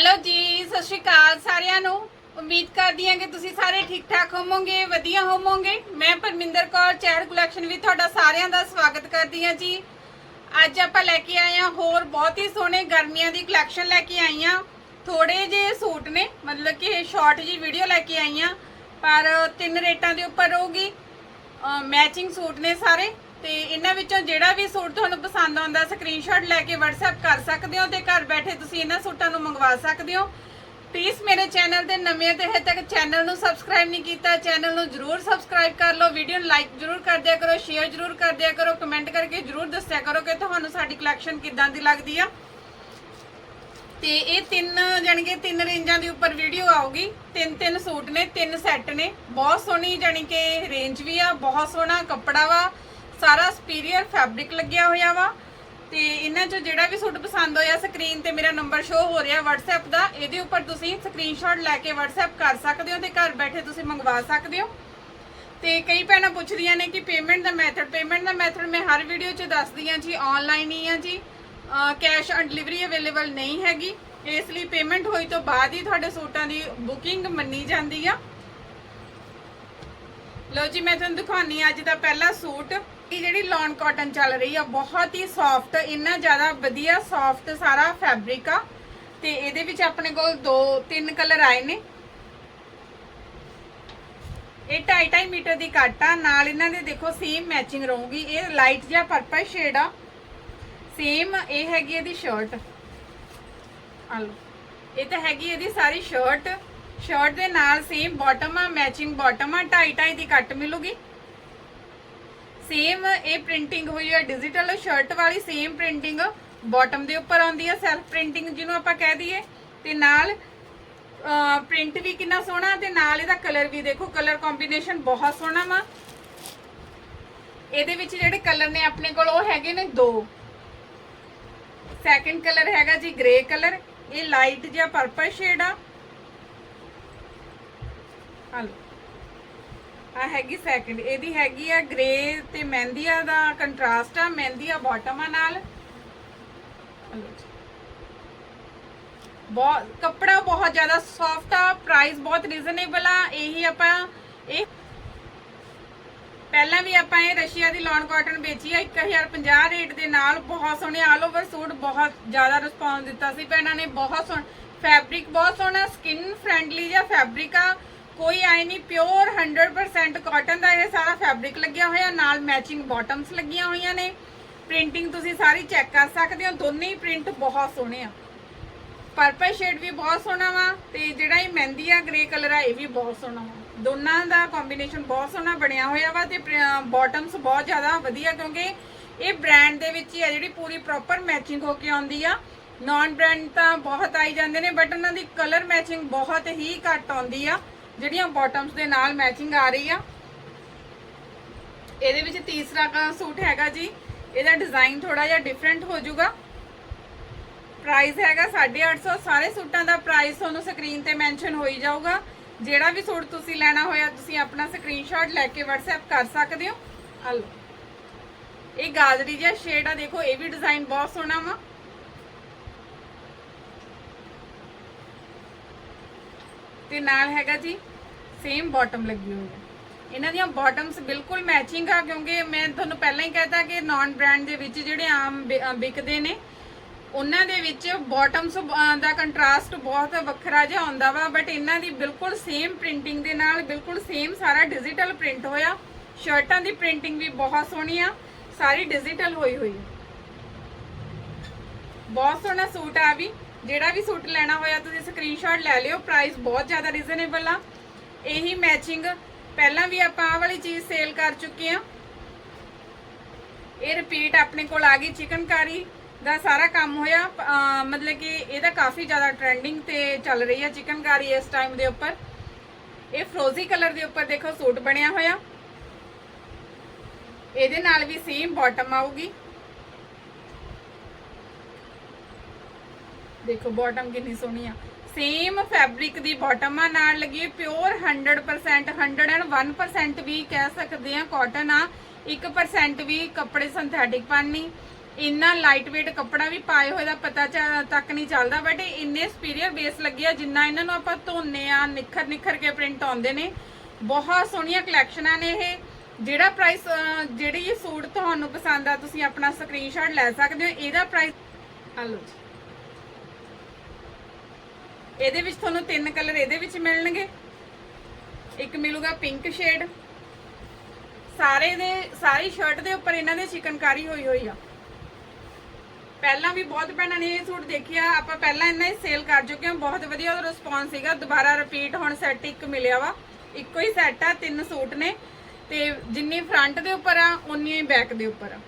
Hello ਜੀ, ਸਤਿ ਸ਼੍ਰੀ ਅਕਾਲ ਸਾਰਿਆਂ ਨੂੰ। ਉਮੀਦ ਕਰਦੀ ਹਾਂ ਕਿ ਤੁਸੀਂ ਸਾਰੇ ਠੀਕ ਠਾਕ ਹੋਵੋਗੇ, ਵਧੀਆ ਹੋਵੋਗੇ। ਮੈਂ ਪਰਮਿੰਦਰ ਕੌਰ ਚਹਿਰ ਕਲੈਕਸ਼ਨ ਵੀ ਤੁਹਾਡਾ ਸਾਰਿਆਂ ਦਾ ਸਵਾਗਤ ਕਰਦੀ ਹਾਂ ਜੀ। ਅੱਜ ਆਪਾਂ ਲੈ ਕੇ ਆਏ ਹਾਂ ਹੋਰ ਬਹੁਤ ਹੀ ਸੋਹਣੇ ਗਰਮੀਆਂ ਦੀ ਕਲੈਕਸ਼ਨ ਲੈ ਕੇ ਆਈ ਹਾਂ। ਥੋੜੇ ਜਿਹੇ ਸੂਟ ਨੇ, ਮਤਲਬ ਕਿ ਸ਼ਾਰਟ ਜੀ ਵੀਡੀਓ ਲੈ ਕੇ ਆਈ ਹਾਂ। ਪਰ ਤਿੰਨ ਰੇਟਾਂ ਦੇ ਉੱਪਰ ਰਹੂਗੀ ਮੈਚਿੰਗ ਸੂਟ ਨੇ ਸਾਰੇ। ਤੇ ਇਹਨਾਂ ਵਿੱਚੋਂ ਜਿਹੜਾ ਵੀ ਸੂਟ ਤੁਹਾਨੂੰ ਪਸੰਦ ਆਉਂਦਾ ਸਕਰੀਨਸ਼ਾਟ ਲੈ ਕੇ WhatsApp ਕਰ ਸਕਦੇ ਹੋ ਤੇ ਘਰ ਬੈਠੇ ਤੁਸੀਂ ਇਹਨਾਂ ਸੂਟਾਂ ਨੂੰ ਮੰਗਵਾ ਸਕਦੇ ਹੋ। ਪਲੀਜ਼ ਮੇਰੇ ਚੈਨਲ ਤੇ ਨਵੇਂ ਤੇ ਹਜੇ ਤੱਕ ਚੈਨਲ ਨੂੰ ਸਬਸਕ੍ਰਾਈਬ ਨਹੀਂ ਕੀਤਾ ਚੈਨਲ ਨੂੰ ਜਰੂਰ ਸਬਸਕ੍ਰਾਈਬ ਕਰ ਲਓ ਵੀਡੀਓ ਨੂੰ ਲਾਈਕ ਜਰੂਰ ਕਰ ਦਿਆ ਕਰੋ ਸ਼ੇਅਰ ਜਰੂਰ ਕਰ ਦਿਆ ਕਰੋ ਕਮੈਂਟ ਕਰਕੇ ਜਰੂਰ ਦੱਸਿਆ ਕਰੋ ਕਿ ਤੁਹਾਨੂੰ ਸਾਡੀ ਕਲੈਕਸ਼ਨ ਕਿੱਦਾਂ ਦੀ ਲੱਗਦੀ ਆ। ਤੇ ਇਹ ਤਿੰਨ ਜਾਣੀ ਤਿੰਨ ਰੇਂਜਾਂ ਦੇ ਉੱਪਰ ਵੀਡੀਓ ਆਊਗੀ। ਤਿੰਨ ਤਿੰਨ ਸੂਟ ਨੇ, ਤਿੰਨ ਸੈੱਟ ਨੇ। ਬਹੁਤ ਸੋਹਣੀ ਜਾਣੀ ਕਿ ਰੇਂਜ ਵੀ ਆ, ਬਹੁਤ ਸੋਹਣਾ ਕੱਪੜਾ ਵਾ। ਸਾਰਾ ਸੁਪੀਰੀਅਰ ਫੈਬਰਿਕ ਲੱਗਿਆ ਹੋਇਆ ਵਾ। ਤੇ ਇਹਨਾਂ ਚੋਂ ਜਿਹੜਾ ਵੀ ਸੂਟ ਪਸੰਦ ਹੋਇਆ ਸਕਰੀਨ ਤੇ ਮੇਰਾ ਨੰਬਰ ਸ਼ੋ ਹੋ ਰਿਹਾ WhatsApp ਦਾ। ਇਹਦੇ ਉੱਪਰ ਤੁਸੀਂ ਸਕਰੀਨਸ਼ਾਟ ਲੈ ਕੇ WhatsApp ਕਰ ਸਕਦੇ ਹੋ ਤੇ ਘਰ ਬੈਠੇ ਤੁਸੀਂ ਮੰਗਵਾ ਸਕਦੇ ਹੋ। ਤੇ ਕਈ ਭੈਣਾਂ ਪੁੱਛਦੀਆਂ ਨੇ ਕਿ ਪੇਮੈਂਟ ਦਾ ਮੈਥਡ ਪੇਮੈਂਟ ਦਾ ਮੈਥਡ ਮੈਂ ਹਰ ਵੀਡੀਓ 'ਚ ਦੱਸਦੀ ਆ ਜੀ ਆਨਲਾਈਨ ਹੀ ਆ ਜੀ। ਕੈਸ਼ ਔਨ ਡਿਲੀਵਰੀ ਅਵੇਲੇਬਲ ਨਹੀਂ ਹੈਗੀ। ਇਸ ਲਈ ਪੇਮੈਂਟ ਹੋਈ ਤੋਂ ਬਾਅਦ ਹੀ ਤੁਹਾਡੇ ਸੂਟਾਂ ਦੀ ਬੁਕਿੰਗ ਮੰਨੀ ਜਾਂਦੀ ਆ। ਲੋ ਜੀ, ਮੈਂ ਤੁਹਾਨੂੰ ਦਿਖਾਉਣੀ ਅੱਜ ਦਾ ਪਹਿਲਾ ਸੂਟ। ਇਹ ਜਿਹੜੀ ਲੌਨ ਕਾਟਨ ਚੱਲ ਰਹੀ ਆ, ਬਹੁਤ ਹੀ ਸੌਫਟ ਇੰਨਾ ਜ਼ਿਆਦਾ ਵਧੀਆ ਸੌਫਟ ਸਾਰਾ ਫੈਬਰਿਕ ਆ। ਤੇ ਇਹਦੇ ਵਿੱਚ ਆਪਣੇ ਕੋਲ ਦੋ, ਤਿੰਨ ਕਲਰ ਆਏ ਨੇ। ਇਹ 2.5 ਮੀਟਰ ਦੀ ਕੱਟ ਆ, ਨਾਲ ਇਹਨਾਂ ਦੇ ਦੇਖੋ ਸੇਮ ਮੈਚਿੰਗ ਰਹੂਗੀ। ਇਹ ਲਾਈਟ ਜਿਹਾ ਪਰਪਲ ਸ਼ੇਡ ਆ। ਸੇਮ ਇਹ ਹੈਗੀ ਇਹਦੀ ਸ਼ਰਟ ਆ ਲਓ। ਇਹ ਤਾਂ ਹੈਗੀ ਇਹਦੀ ਸਾਰੀ ਸ਼ਰਟ ਸ਼ਰਟ ਦੇ ਨਾਲ ਸੇਮ ਬਾਟਮ ਆ ਮੈਚਿੰਗ ਬਾਟਮ ਆ 2.5 ਦੀ ਕੱਟ ਮਿਲੂਗੀ। ਸੇਮ ਇਹ ਪ੍ਰਿੰਟਿੰਗ ਹੋਈ ਹੈ ਡਿਜੀਟਲ ਸ਼ਰਟ ਵਾਲੀ ਸੇਮ ਪ੍ਰਿੰਟਿੰਗ ਬਾਟਮ ਦੇ ਉੱਪਰ ਆਉਂਦੀ ਹੈ ਸੈਲਫ ਪ੍ਰਿੰਟਿੰਗ ਜਿਹਨੂੰ ਆਪਾਂ ਕਹਿ ਦਈਏ। ਤੇ ਨਾਲ ਪ੍ਰਿੰਟ ਵੀ ਕਿੰਨਾ ਸੋਹਣਾ ਤੇ ਨਾਲ ਇਹਦਾ ਕਲਰ ਵੀ ਦੇਖੋ ਕਲਰ ਕੰਬੀਨੇਸ਼ਨ ਬਹੁਤ ਸੋਹਣਾ ਵਾ। ਇਹਦੇ ਵਿੱਚ ਜਿਹੜੇ ਕਲਰ ਨੇ ਆਪਣੇ ਕੋਲ, ਉਹ ਹੈਗੇ ਨੇ ਦੋ। ਸੈਕੰਡ ਕਲਰ ਹੈਗਾ ਜੀ ਗ੍ਰੇ ਕਲਰ ਇਹ ਲਾਈਟ ਜਿਹਾ ਪਰਪਲ ਸ਼ੇਡ ਆ। ਹਲੋ ਆ ਹੈਗੀ ਸੈਕੰਡ ਇਹਦੀ ਹੈਗੀ ਆ ਗ੍ਰੇ ਤੇ ਮਹਿੰਦੀਆ ਦਾ ਕੰਟਰਾਸਟ ਆ, ਮਹਿੰਦੀਆ ਬਾਟਮ ਆ ਨਾਲ। ਬਹੁਤ, ਕੱਪੜਾ ਬਹੁਤ ਜ਼ਿਆਦਾ ਸੌਫਟ ਆ ਪ੍ਰਾਈਸ ਬਹੁਤ ਰੀਜ਼ਨੇਬਲ ਆ, ਇਹੀ ਆਪਾਂ, ਇਹ ਪਹਿਲਾਂ ਵੀ ਆਪਾਂ ਇਹ ਰਸ਼ੀਆ ਦੀ ਲੌਨ ਕਾਟਨ ਵੇਚੀ ਆ 1050 ਰੇਟ ਦੇ ਨਾਲ, ਬਹੁਤ ਸੋਹਣੇ ਆਲ ਓਵਰ ਸੂਟ ਬਹੁਤ ਜ਼ਿਆਦਾ ਰਿਸਪੌਂਸ ਦਿੱਤਾ ਸੀ ਭੈਣਾਂ ਨੇ, ਬਹੁਤ ਸੋਹਣਾ ਫੈਬਰਿਕ ਬਹੁਤ ਸੋਹਣਾ ਸਕਿਨ ਫ੍ਰੈਂਡਲੀ ਜਿਹਾ ਫੈਬਰਿਕ ਆ ਕੋਈ ਆਏ ਨਹੀਂ ਪਿਓਰ 100% ਕਾਟਨ ਦਾ ਇਹ ਸਾਰਾ ਫੈਬਰਿਕ ਲੱਗਿਆ ਹੋਇਆ, ਨਾਲ ਮੈਚਿੰਗ ਬਾਟਮਸ ਲੱਗੀਆਂ ਹੋਈਆਂ ਨੇ। ਪ੍ਰਿੰਟਿੰਗ ਤੁਸੀਂ ਸਾਰੀ ਚੈੱਕ ਕਰ ਸਕਦੇ ਹੋ, ਦੋਨੇ ਹੀ ਪ੍ਰਿੰਟ ਬਹੁਤ ਸੋਹਣੇ ਆ। ਪਰਪਲ ਸ਼ੇਡ ਵੀ ਬਹੁਤ ਸੋਹਣਾ ਵਾ ਤੇ ਜਿਹੜਾ ਇਹ ਮਹਿੰਦੀ ਆ ਗ੍ਰੇ ਕਲਰ ਆ, ਇਹ ਵੀ ਬਹੁਤ ਸੋਹਣਾ ਵਾ। ਦੋਨਾਂ ਦਾ ਕੰਬੀਨੇਸ਼ਨ ਬਹੁਤ ਸੋਹਣਾ ਬਣਿਆ ਹੋਇਆ ਵਾ ਤੇ ਬਾਟਮਸ ਬਹੁਤ ਜ਼ਿਆਦਾ ਵਧੀਆ ਕਿਉਂਕਿ ਇਹ ਬ੍ਰਾਂਡ ਦੇ ਵਿੱਚ ਹੀ ਆ, ਜਿਹੜੀ ਪੂਰੀ ਪ੍ਰੋਪਰ ਮੈਚਿੰਗ ਹੋ ਕੇ ਆਉਂਦੀ ਆ। ਨਾਨ ਬ੍ਰਾਂਡ ਤਾਂ ਬਹੁਤ ਆਈ ਜਾਂਦੇ ਨੇ ਬਟ ਉਹਨਾਂ ਦੀ ਕਲਰ ਮੈਚਿੰਗ ਬਹੁਤ ਹੀ ਘੱਟ ਆਉਂਦੀ ਆ। ਜਿਹੜੀਆਂ ਬਾਟਮਸ ਦੇ ਨਾਲ ਮੈਚਿੰਗ ਆ ਰਹੀ ਆ। ਇਹਦੇ ਵਿੱਚ ਤੀਸਰਾ ਸੂਟ ਹੈਗਾ ਜੀ। ਇਹਦਾ ਡਿਜ਼ਾਈਨ ਥੋੜਾ ਜਿਹਾ ਡਿਫਰੈਂਟ ਹੋ ਜਾਊਗਾ। ਪ੍ਰਾਈਸ ਹੈਗਾ 850 ਸਾਰੇ ਸੂਟਾਂ ਦਾ ਪ੍ਰਾਈਸ ਤੁਹਾਨੂੰ ਸਕਰੀਨ ਤੇ ਮੈਂਸ਼ਨ ਹੋਈ ਜਾਊਗਾ। ਜਿਹੜਾ ਵੀ ਸੂਟ ਤੁਸੀਂ ਲੈਣਾ ਹੋਇਆ, ਤੁਸੀਂ ਆਪਣਾ ਸਕਰੀਨਸ਼ਾਟ ਲੈ ਕੇ WhatsApp ਕਰ ਸਕਦੇ ਹੋ। ਆ ਇਹ ਗਾਜਰੀ ਜਿਹਾ ਸ਼ੇਡ ਆ, ਦੇਖੋ, ਇਹ ਵੀ ਡਿਜ਼ਾਈਨ ਬਹੁਤ ਸੋਹਣਾ ਵਾ। ਤੇ ਨਾਲ ਹੈਗਾ ਜੀ ਸੇਮ ਬਾਟਮ ਲੱਗੀ ਹੋਈ ਹੈ। ਇਹਨਾਂ ਦੀਆਂ ਬਾਟਮਸ ਬਿਲਕੁਲ ਮੈਚਿੰਗ ਆ, ਕਿਉਂਕਿ ਮੈਂ ਤੁਹਾਨੂੰ ਪਹਿਲਾਂ ਹੀ ਕਹਿਤਾ ਕਿ ਨਾਨ ਬ੍ਰਾਂਡ ਦੇ ਵਿੱਚ ਜਿਹੜੇ ਆਮ ਵਿ- ਵਿਕਦੇ ਨੇ, ਉਹਨਾਂ ਦੇ ਵਿੱਚ ਬਾਟਮਸ ਦਾ ਕੰਟਰਾਸਟ ਬਹੁਤ ਵੱਖਰਾ ਜਿਹਾ ਆਉਂਦਾ ਵਾ ਬਟ ਇਹਨਾਂ ਦੀ ਬਿਲਕੁਲ ਸੇਮ ਪ੍ਰਿੰਟਿੰਗ ਦੇ ਨਾਲ ਬਿਲਕੁਲ ਸੇਮ ਸਾਰਾ ਡਿਜੀਟਲ ਪ੍ਰਿੰਟ ਹੋਇਆ। ਸ਼ਰਟਾਂ ਦੀ ਪ੍ਰਿੰਟਿੰਗ ਵੀ ਬਹੁਤ ਸੋਹਣੀ ਆ, ਸਾਰੀ ਡਿਜੀਟਲ ਹੋਈ ਹੋਈ ਬਹੁਤ ਸੋਹਣਾ ਸੂਟ ਆ ਵੀ, ਜਿਹੜਾ ਵੀ ਸੂਟ ਲੈਣਾ ਹੋਇਆ ਤੁਸੀਂ ਸਕਰੀਨਸ਼ਾਟ ਲੈ ਲਿਓ ਪ੍ਰਾਈਸ ਬਹੁਤ ਜ਼ਿਆਦਾ ਰੀਜ਼ਨੇਬਲ ਆ। ਇਹੀ ਮੈਚਿੰਗ ਪਹਿਲਾਂ ਵੀ ਆਪਾਂ ਆਹ ਵਾਲੀ ਚੀਜ਼ ਸੇਲ ਕਰ ਚੁੱਕੇ ਆ ਇਹ ਰਿਪੀਟ ਆਪਣੇ ਕੋਲ ਆ ਗਈ ਚਿਕਨਕਾਰੀ ਦਾ ਸਾਰਾ ਕੰਮ ਹੋਇਆ। ਮਤਲਬ ਕਿ ਇਹਦਾ ਕਾਫੀ ਜ਼ਿਆਦਾ ਟ੍ਰੈਂਡਿੰਗ ਤੇ ਚੱਲ ਰਹੀ ਹੈ ਚਿਕਨਕਾਰੀ ਇਸ ਟਾਈਮ ਦੇ ਉੱਪਰ। ਇਹ ਫਰੋਜ਼ੀ ਕਲਰ ਦੇ ਉੱਪਰ ਦੇਖੋ ਸੂਟ ਬਣਿਆ ਹੋਇਆ। ਇਹਦੇ ਨਾਲ ਵੀ ਸੇਮ ਬਾਟਮ ਆਊਗੀ। ਦੇਖੋ ਬਾਟਮ ਕਿੰਨੀ ਸੋਹਣੀ ਆ। ਸੇਮ ਫੈਬਰਿਕ ਦੀ ਬਾਟਮ ਆ, ਨਾਲ ਲੱਗੀ ਪਿਓਰ 100% 101% ਵੀ ਕਹਿ ਸਕਦੇ ਆ ਕਾਟਨ ਆ। 1% ਵੀ ਕੱਪੜੇ ਸਿੰਥੈਟਿਕ ਪਾਣੀ ਇੰਨਾ ਲਾਈਟ weight ਕੱਪੜਾ ਵੀ ਪਾਏ ਹੋਏ ਦਾ ਪਤਾ ਚਾ- ਤੱਕ ਨਹੀਂ ਚੱਲਦਾ ਬਟ ਇਹ ਇੰਨੇ ਸੁਪੀਰੀਅਰ ਬੇਸ ਲੱਗੇ ਆ, ਜਿੰਨਾ ਇਹਨਾਂ ਨੂੰ ਆਪਾਂ ਧੋਨੇ ਆ ਨਿਖਰ ਨਿਖਰ ਕੇ ਪ੍ਰਿੰਟ ਆਉਂਦੇ ਨੇ। ਬਹੁਤ ਸੋਹਣੀਆਂ ਕਲੈਕਸ਼ਨਾਂ ਨੇ ਇਹ। ਜਿਹੜਾ ਪ੍ਰਾਈਸ ਜਿਹੜੀ ਇਹ ਸੂਟ ਤੁਹਾਨੂੰ ਪਸੰਦ ਆ, ਤੁਸੀਂ ਆਪਣਾ ਸਕਰੀਨਸ਼ਾਟ ਲੈ ਸਕਦੇ ਹੋ। ਇਹਦਾ ਪ੍ਰਾਈਸ ਹਲੋ ਜੀ। ਇਹਦੇ ਵਿੱਚ ਤੁਹਾਨੂੰ ਤਿੰਨ ਕਲਰ ਇਹਦੇ ਵਿੱਚ ਮਿਲਣਗੇ। ਇੱਕ ਮਿਲੂਗਾ ਪਿੰਕ ਸ਼ੇਡ ਸਾਰੇ ਦੇ, ਸਾਰੀ ਸ਼ਰਟ ਦੇ ਉੱਪਰ ਇਹਨਾਂ ਦੇ ਚਿਕਨਕਾਰੀ ਹੋਈ ਹੋਈ ਆ। ਪਹਿਲਾਂ ਵੀ ਬਹੁਤ ਭੈਣਾਂ ਨੇ ਇਹ ਸੂਟ ਦੇਖਿਆ। ਆਪਾਂ ਪਹਿਲਾਂ ਇਹਨਾਂ ਹੀ ਸੇਲ ਕਰ ਚੁੱਕੇ ਹਾਂ। ਬਹੁਤ ਵਧੀਆ ਉਹਦਾ ਰਿਸਪੌਂਸ ਸੀਗਾ। ਦੁਬਾਰਾ ਰਿਪੀਟ ਹੁਣ ਸੈੱਟ ਇੱਕ ਮਿਲਿਆ ਵਾ। ਇੱਕੋ ਹੀ ਸੈੱਟ ਆ, ਤਿੰਨ ਸੂਟ ਨੇ। ਤੇ ਜਿੰਨੀ ਫਰੰਟ ਦੇ ਉੱਪਰ ਆ ਉਨੀ ਹੀ ਬੈਕ ਦੇ ਉੱਪਰ ਆ।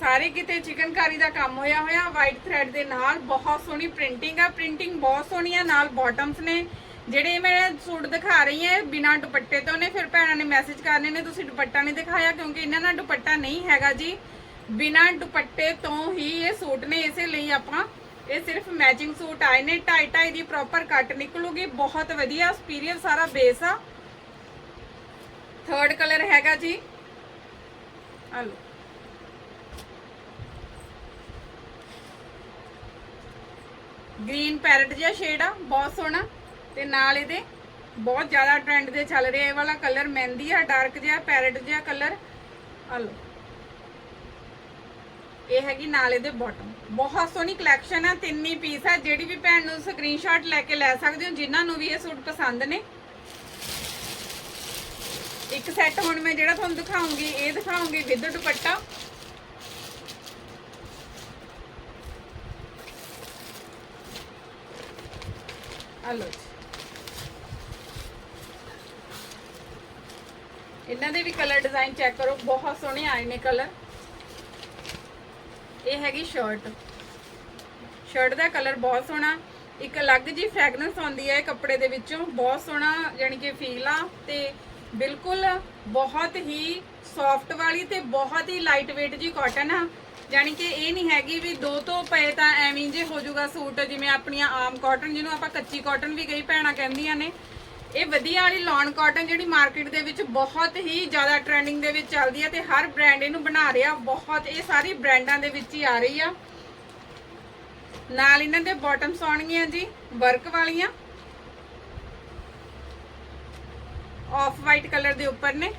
ਸਾਰੇ ਕਿਤੇ ਚਿਕਨਕਾਰੀ ਦਾ ਕੰਮ ਹੋਇਆ ਹੋਇਆ ਵਾਈਟ ਥ੍ਰੈਡ ਦੇ ਨਾਲ ਬਹੁਤ ਸੋਹਣੀ ਪ੍ਰਿੰਟਿੰਗ ਆ ਪ੍ਰਿੰਟਿੰਗ ਬਹੁਤ ਸੋਹਣੀ ਆ, ਨਾਲ ਬਾਟਮਸ ਨੇ। ਜਿਹੜੇ ਮੈਂ ਸੂਟ ਦਿਖਾ ਰਹੀ ਹਾਂ ਬਿਨਾ ਦੁਪੱਟੇ ਤੋਂ ਨੇ, ਫਿਰ ਭੈਣਾਂ ਨੇ ਮੈਸੇਜ ਕਰਨੇ ਨੇ, ਤੁਸੀਂ ਦੁਪੱਟਾ ਨਹੀਂ ਦਿਖਾਇਆ ਕਿਉਂਕਿ ਇਹਨਾਂ ਨਾਲ ਦੁਪੱਟਾ ਨਹੀਂ ਹੈਗਾ ਜੀ। ਬਿਨਾ ਦੁਪੱਟੇ ਤੋਂ ਹੀ ਇਹ ਸੂਟ ਨੇ, ਇਸੇ ਲਈ ਆਪਾਂ ਇਹ ਸਿਰਫ ਮੈਚਿੰਗ ਸੂਟ ਆਏ ਨੇ। ਟਾਈ ਟਾਈ ਦੀ ਪ੍ਰੋਪਰ ਕੱਟ ਨਿਕਲੂਗੀ, ਬਹੁਤ ਵਧੀਆ ਸੁਪੀਰੀਅਰ ਸਾਰਾ ਬੇਸ ਆ। ਥਰਡ ਕਲਰ ਹੈਗਾ ਜੀ। ਆ ਲਓ। ਗ੍ਰੀਨ ਪੈਰਟ ਜਿਹਾ ਸ਼ੇਡ ਆ, ਬਹੁਤ ਸੋਹਣਾ। ਤੇ ਨਾਲ ਇਹਦੇ ਬਹੁਤ ਜ਼ਿਆਦਾ ਟ੍ਰੈਂਡ ਦੇ ਚੱਲ ਰਿਹਾ, ਇਹ ਵਾਲਾ ਕਲਰ ਮਹਿੰਦੀ ਆ ਡਾਰਕ ਜਿਹਾ, ਪੈਰਟ ਜਿਹਾ ਕਲਰ ਆ ਲਓ। ਇਹ ਹੈਗੀ ਨਾਲ ਇਹਦੇ ਬਾਟਮ ਬਹੁਤ ਸੋਹਣੀ ਕਲੈਕਸ਼ਨ ਆ, ਤਿੰਨ ਹੀ ਪੀਸ ਆ। ਜਿਹੜੀ ਵੀ ਭੈਣ ਨੂੰ ਸਕਰੀਨਸ਼ਾਟ ਲੈ ਕੇ ਲੈ ਸਕਦੇ ਹੋ, ਜਿਨ੍ਹਾਂ ਨੂੰ ਵੀ ਇਹ ਸੂਟ ਪਸੰਦ ਨੇ। ਇੱਕ ਸੈੱਟ ਹੁਣ ਮੈਂ ਜਿਹੜਾ ਤੁਹਾਨੂੰ ਦਿਖਾਉਂਗੀ, ਇਹ ਦਿਖਾਉਂਗੀ ਵਿਦ ਦੁਪੱਟਾ। ਆ ਲਓ ਇਹਨਾਂ ਦੇ ਵੀ ਕਲਰ ਡਿਜ਼ਾਈਨ ਚੈੱਕ ਕਰੋ, ਬਹੁਤ ਸੋਹਣੇ ਆਏ ਨੇ ਕਲਰ ਇਹ ਹੈਗੀ ਸ਼ਰਟ ਸ਼ਰਟ ਦਾ ਕਲਰ ਬਹੁਤ ਸੋਹਣਾ। ਇੱਕ ਅਲੱਗ ਜੀ ਫ੍ਰੈਗਰੈਂਸ ਆਉਂਦੀ ਹੈ ਕੱਪੜੇ ਦੇ ਵਿੱਚੋਂ। ਬਹੁਤ ਸੋਹਣਾ ਯਾਨੀ ਕਿ ਫੀਲ ਆ ਤੇ ਬਿਲਕੁਲ ਬਹੁਤ ਹੀ ਸੌਫਟ ਵਾਲੀ ਤੇ ਬਹੁਤ ਹੀ ਲਾਈਟ weight ਜੀ ਕਾਟਨ ਆ। ਯਾਨੀ ਕਿ ਇਹ ਨਹੀਂ ਹੈਗੀ ਵੀ ਦੋ ਤੋਂ ਪਏ ਤਾਂ ਐਵੇਂ ਜੇ ਹੋ ਜਾਊਗਾ ਸੂਟ, ਜਿਵੇਂ ਆਪਣੀਆਂ ਆਮ ਕਾਟਨ ਜਿਹਨੂੰ ਆਪਾਂ ਕੱਚੀ ਕਾਟਨ ਵੀ ਕਈ ਭੈਣਾਂ ਕਹਿੰਦੀਆਂ ਨੇ। ਇਹ ਵਧੀਆ ਵਾਲੀ ਲੌਨ ਕਾਟਨ ਜਿਹੜੀ ਮਾਰਕੀਟ ਦੇ ਵਿੱਚ ਬਹੁਤ ਹੀ ਜ਼ਿਆਦਾ ਟ੍ਰੈਂਡਿੰਗ ਦੇ ਵਿੱਚ ਚੱਲਦੀ ਹੈ ਤੇ ਹਰ ਬ੍ਰਾਂਡ ਇਹਨੂੰ ਬਣਾ ਰਿਹਾ, ਬਹੁਤ, ਇਹ ਸਾਰੀ ਬ੍ਰਾਂਡਾਂ ਦੇ ਵਿੱਚ ਹੀ ਆ ਰਹੀ ਆ। ਨਾਲ ਇਹਨਾਂ ਦੇ ਬਾਟਮਸ ਆਉਣਗੀਆਂ ਜੀ ਵਰਕ ਵਾਲੀਆਂ। ਆਫ ਵਾਈਟ ਕਲਰ ਦੇ ਉੱਪਰ ਨੇ।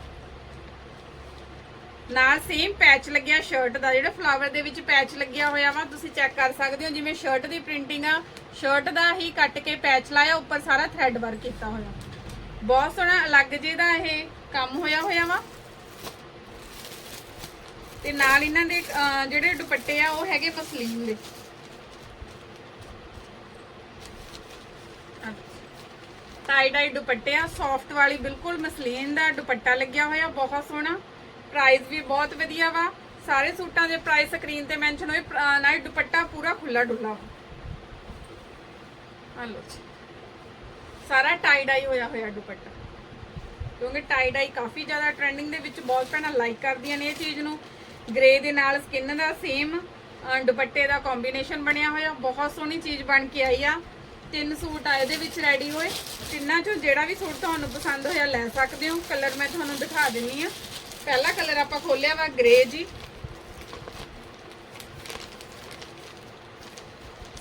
ਨਾਲ ਸੇਮ ਪੈਚ ਲੱਗਿਆ ਸ਼ਰਟ ਦਾ, ਜਿਹੜਾ ਫਲਾਵਰ ਦੇ ਵਿੱਚ ਪੈਚ ਲੱਗਿਆ ਹੋਇਆ ਵਾ, ਤੁਸੀਂ ਚੈੱਕ ਕਰ ਸਕਦੇ ਹੋ, ਜਿਵੇਂ ਸ਼ਰਟ ਦੀ ਪ੍ਰਿੰਟਿੰਗ ਆ ਸ਼ਰਟ ਦਾ ਹੀ ਕੱਟ ਕੇ ਪੈਚ ਲਾਇਆ, ਉੱਪਰ ਸਾਰਾ ਥ੍ਰੈਡ ਵਰਕ ਕੀਤਾ ਹੋਇਆ। ਬਹੁਤ ਸੋਹਣਾ ਅਲੱਗ ਜਿਹਦਾ ਇਹ ਕੰਮ ਹੋਇਆ ਹੋਇਆ ਵਾ। ਤੇ ਨਾਲ ਇਹਨਾਂ ਦੇ ਜਿਹੜੇ ਦੁਪੱਟੇ ਆ, ਉਹ ਹੈਗੇ ਮਸਲੀਨ ਦੇ। ਟਾਈ ਡਾਈ ਦੁਪੱਟੇ ਆ ਸੌਫਟ ਵਾਲੀ, ਬਿਲਕੁਲ ਮਸਲੀਨ ਦਾ ਦੁਪੱਟਾ ਲੱਗਿਆ ਹੋਇਆ, ਬਹੁਤ ਸੋਹਣਾ। ਪ੍ਰਾਈਸ ਵੀ ਬਹੁਤ ਵਧੀਆ ਵਾ। ਸਾਰੇ ਸੂਟਾਂ ਦੇ ਪ੍ਰਾਈਸ ਸਕਰੀਨ ਤੇ ਮੈਂਸ਼ਨ ਹੋਏ ਪ੍ਰ- ਨਾਲ ਦੁਪੱਟਾ ਪੂਰਾ ਖੁੱਲਾ ਡੁੱਲਾ ਵਾ। ਆ ਲਓ ਜੀ। ਸਾਰਾ ਟਾਈ ਡਾਈ ਹੋਇਆ ਹੋਇਆ ਦੁਪੱਟਾ। ਕਿਉਂਕਿ ਟਾਈ ਡਾਈ ਕਾਫੀ ਜ਼ਿਆਦਾ ਟ੍ਰੈਂਡਿੰਗ ਦੇ ਵਿੱਚ ਬਹੁਤ ਭੈਣਾਂ ਲਾਈਕ ਕਰਦੀਆਂ ਨੇ ਇਹ ਚੀਜ਼ ਨੂੰ। ਗ੍ਰੇ ਦੇ ਨਾਲ ਸਕਿਨ ਦਾ ਸੇਮ ਦੁਪੱਟੇ ਦਾ ਕੰਬੀਨੇਸ਼ਨ ਬਣਿਆ ਹੋਇਆ। ਬਹੁਤ ਸੋਹਣੀ ਚੀਜ਼ ਬਣ ਕੇ ਆਈ ਆ। ਤਿੰਨ ਸੂਟ ਆ ਇਹਦੇ ਵਿੱਚ ਰੈਡੀ ਹੋਏ। ਤਿੰਨਾਂ ਚੋਂ ਜਿਹੜਾ ਵੀ ਸੂਟ ਤੁਹਾਨੂੰ ਪਸੰਦ ਹੋਇਆ ਲੈ ਸਕਦੇ ਹੋ। ਕਲਰ ਮੈਂ ਤੁਹਾਨੂੰ ਦਿਖਾ ਦਿੰਨੀ ਆ। ਪਹਿਲਾ ਕਲਰ ਆਪਾਂ ਖੋਲਿਆ ਵਾ ਗ੍ਰੇ ਜੀ।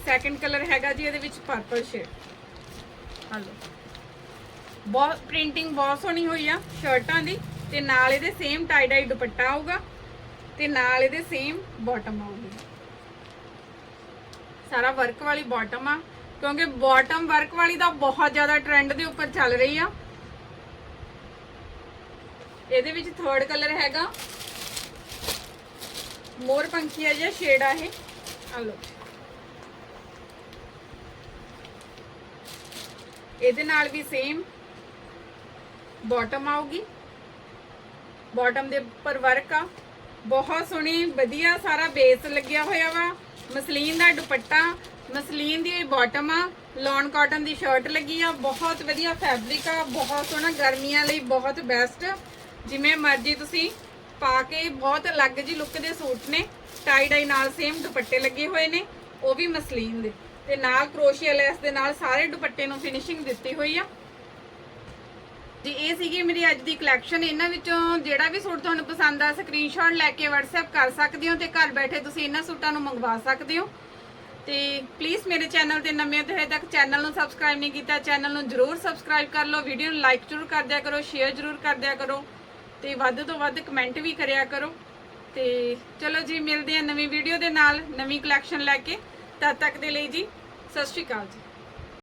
ਸੈਕੰਡ ਕਲਰ ਹੈਗਾ ਜੀ ਇਹਦੇ ਵਿੱਚ ਪਰਪਲ ਸ਼ੇਡ ਹਲੋ ਬਹੁਤ ਪ੍ਰਿੰਟਿੰਗ ਬਹੁਤ ਸੋਹਣੀ ਹੋਈ ਆ ਸ਼ਰਟਾਂ ਦੀ ਤੇ ਨਾਲ ਇਹਦੇ ਸੇਮ ਟਾਈ ਡਾਈ ਦੁਪੱਟਾ ਆਊਗਾ ਤੇ ਨਾਲ ਇਹਦੇ ਸੇਮ ਬਾਟਮ ਆਊਗੀ। ਸਾਰਾ ਵਰਕ ਵਾਲੀ ਬਾਟਮ ਆ ਕਿਉਂਕਿ ਬਾਟਮ ਵਰਕ ਵਾਲੀ ਦਾ ਬਹੁਤ ਜ਼ਿਆਦਾ ਟ੍ਰੈਂਡ ਦੇ ਉੱਪਰ ਚੱਲ ਰਹੀ ਆ। ਇਹਦੇ ਵਿੱਚ ਥਰਡ ਕਲਰ ਹੈਗਾ। ਮੋਰ ਪੰਖੀਆ ਜਿਹਾ ਸ਼ੇਡ ਆ ਇਹ। ਆ ਲਓ। ਇਹਦੇ ਨਾਲ ਵੀ ਸੇਮ ਬਾਟਮ ਆਊਗੀ। ਬਾਟਮ ਦੇ ਉੱਪਰ ਵਰਕ ਆ। ਬਹੁਤ ਸੋਹਣੀ, ਵਧੀਆ ਸਾਰਾ ਬੇਸ ਲੱਗਿਆ ਹੋਇਆ ਵਾ। ਮਸਲੀਨ ਦਾ ਦੁਪੱਟਾ, ਮਸਲੀਨ ਦੀ ਬਾਟਮ ਆ। ਲੌਨ ਕਾਟਨ ਦੀ ਸ਼ਰਟ ਲੱਗੀ ਆ। ਬਹੁਤ ਵਧੀਆ ਫੈਬਰਿਕ ਆ। ਬਹੁਤ ਸੋਹਣਾ, ਗਰਮੀਆਂ ਲਈ ਬਹੁਤ ਬੈਸਟ ਜਿਵੇਂ ਮਰਜ਼ੀ ਤੁਸੀਂ ਪਾ ਕੇ ਬਹੁਤ ਅਲੱਗ ਜੀ ਲੁੱਕ ਦੇ ਸੂਟ ਨੇ ਟਾਈ ਡਾਈ ਨਾਲ ਸੇਮ ਦੁਪੱਟੇ ਲੱਗੇ ਹੋਏ ਨੇ, ਉਹ ਵੀ ਮਸਲੀਨ ਦੇ। ਤੇ ਨਾਲ ਕਰੋਸ਼ੀਆ ਲੈਸ ਦੇ ਨਾਲ ਸਾਰੇ ਦੁਪੱਟੇ ਨੂੰ ਫਿਨਿਸ਼ਿੰਗ ਦਿੱਤੀ ਹੋਈ ਆ। ਜੀ, ਇਹ ਸੀਗੀ ਮੇਰੀ ਅੱਜ ਦੀ ਕਲੈਕਸ਼ਨ ਇਹਨਾਂ ਵਿੱਚੋਂ ਜਿਹੜਾ ਵੀ ਸੂਟ ਤੁਹਾਨੂੰ ਪਸੰਦ ਆ ਸਕਰੀਨਸ਼ਾਟ ਲੈ ਕੇ WhatsApp ਕਰ ਸਕਦੇ ਹੋ ਤੇ ਘਰ ਬੈਠੇ ਤੁਸੀਂ ਇਹਨਾਂ ਸੂਟਾਂ ਨੂੰ ਮੰਗਵਾ ਸਕਦੇ ਹੋ। ਤੇ ਪਲੀਜ਼ ਮੇਰੇ ਚੈਨਲ ਤੇ ਨਵੇਂ ਹੋ ਹਜੇ ਤੱਕ ਚੈਨਲ ਨੂੰ ਸਬਸਕ੍ਰਾਈਬ ਨਹੀਂ ਕੀਤਾ ਚੈਨਲ ਨੂੰ ਜਰੂਰ ਸਬਸਕ੍ਰਾਈਬ ਕਰ ਲਓ। ਵੀਡੀਓ ਨੂੰ ਲਾਈਕ ਜਰੂਰ ਕਰ ਦਿਆ ਕਰੋ ਸ਼ੇਅਰ ਜਰੂਰ ਕਰ ਦਿਆ ਕਰੋ। ਤੇ ਵੱਧ ਤੋਂ ਵੱਧ ਕਮੈਂਟ ਵੀ ਕਰਿਆ ਕਰੋ। ਤੇ ਚਲੋ ਜੀ, ਮਿਲਦੇ ਆ ਨਵੀਂ ਵੀਡੀਓ ਦੇ ਨਾਲ, ਨਵੀਂ ਕਲੈਕਸ਼ਨ ਲੈ ਕੇ। ਤਦ ਤੱਕ ਦੇ ਲਈ ਜੀ, ਸਤਿ ਸ਼੍ਰੀ ਅਕਾਲ ਜੀ।